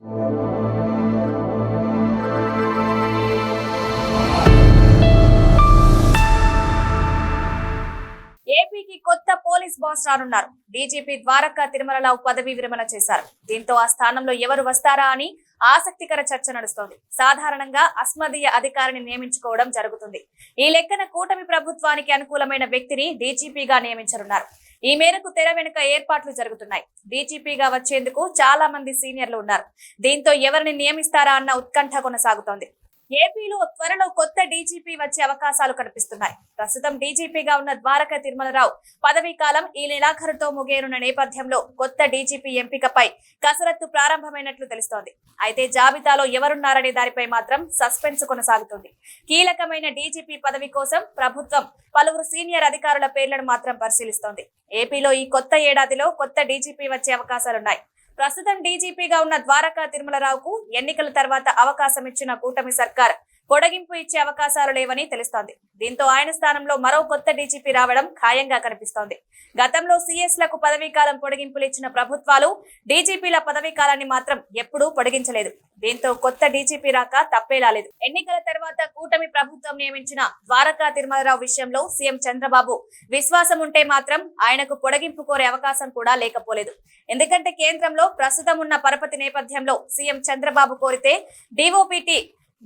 ఏపీకి కొత్త police boss రానున్నారు. డీజీపీ ద్వారకా తిరుమలరావు పదవి విరమణ చేశారు. దీంతో ఆ స్థానంలో ఎవరు వస్తారా అని ఆసక్తికర చర్చ నడుస్తోంది. సాధారణంగా అస్మదీయ అధికారిని నియమించుకోవడం జరుగుతుంది. ఈ లెక్కన కూటమి ప్రభుత్వానికి అనుకూలమైన వ్యక్తిని డీజీపీగా నియమించనున్నారు. ఈ మేరకు తెర వెనుక ఏర్పాట్లు జరుగుతున్నాయి. డీజీపీగా వచ్చేందుకు చాలా మంది సీనియర్లు ఉన్నారు. దీంతో ఎవరిని నియమిస్తారా అన్న ఉత్కంఠ కొనసాగుతోంది. ఏపీలో త్వరలో కొత్త డీజీపీ వచ్చే అవకాశాలు కనిపిస్తున్నాయి. ప్రస్తుతం డీజీపీగా ఉన్న ద్వారక తిరుమలరావు పదవీ కాలం ఈ నెలాఖరుతో ముగియనున్న నేపథ్యంలో కొత్త డీజీపీ ఎంపికపై కసరత్తు ప్రారంభమైనట్లు తెలుస్తోంది. అయితే జాబితాలో ఎవరున్నారనే దానిపై మాత్రం సస్పెన్స్ కొనసాగుతుంది. కీలకమైన డీజీపీ పదవి కోసం ప్రభుత్వం పలువురు సీనియర్ అధికారుల పేర్లను మాత్రం పరిశీలిస్తోంది. ఏపీలో ఈ కొత్త ఏడాదిలో కొత్త డీజీపీ వచ్చే అవకాశాలున్నాయి. ప్రస్తుతం డీజీపీగా ఉన్న ద్వారకా తిరుమలరావుకు ఎన్నికల తర్వాత అవకాశం ఇచ్చిన కూటమి సర్కార్ పొడగింపు ఇచ్చే అవకాశాలు లేవని తెలుస్తోంది. దీంతో ఆయన స్థానంలో మరో కొత్త డీజీపీ రావడం ఖాయంగా కనిపిస్తోంది. గతంలో సీఎస్లకు పదవీకాలం పదవీ కాలం పొడిగింపులు ఇచ్చిన ప్రభుత్వాలు డీజీపీల పదవీ కాలాన్ని మాత్రం ఎప్పుడూ పొడిగించలేదు. దీంతో కొత్త డీజీపీ రాక తప్పేలాలేదు ఎన్నికల తర్వాత కూటమి ప్రభుత్వం నియమించిన ద్వారకా తిరుమలరావు విషయంలో సీఎం చంద్రబాబు విశ్వాసం ఉంటే మాత్రం ఆయనకు పొడిగింపు కోరే అవకాశం కూడా లేకపోలేదు. ఎందుకంటే కేంద్రంలో ప్రస్తుతం ఉన్న పరపతి నేపథ్యంలో సీఎం చంద్రబాబు కోరితే డీఓపీటీ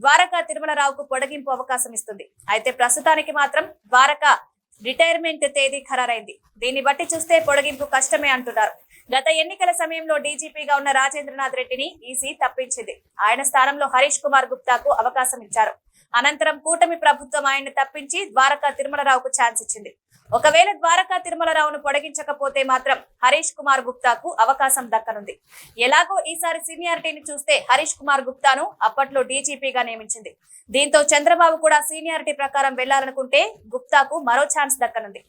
ద్వారకా తిరుమలరావుకు పొడగింపు అవకాశం ఇస్తుంది. అయితే ప్రస్తుతానికి మాత్రం ద్వారకా రిటైర్మెంట్ తేదీ ఖరారైంది. దీన్ని బట్టి చూస్తే పొడగింపు కష్టమే అంటున్నారు. గత ఎన్నికల సమయంలో డీజీపీగా ఉన్న రాజేంద్రనాథ్ రెడ్డిని ఈసీ తప్పించింది. ఆయన స్థానంలో హరీష్ కుమార్ గుప్తాకు అవకాశం ఇచ్చారు. అనంతరం కూటమి ప్రభుత్వం ఆయన్ని తప్పించి ద్వారకా తిరుమలరావుకు ఛాన్స్ ఇచ్చింది. ఒకవేళ ద్వారకా తిరుమలరావును పొడిగించకపోతే మాత్రం హరీష్ కుమార్ గుప్తాకు అవకాశం దక్కనుంది. ఎలాగో ఈసారి సీనియారిటీని చూస్తే హరీష్ కుమార్ గుప్తాను అప్పట్లో డీజీపీగా నియమించింది. దీంతో చంద్రబాబు కూడా సీనియారిటీ ప్రకారం వెళ్ళాలనుకుంటే గుప్తాకు మరో ఛాన్స్ దక్కనుంది.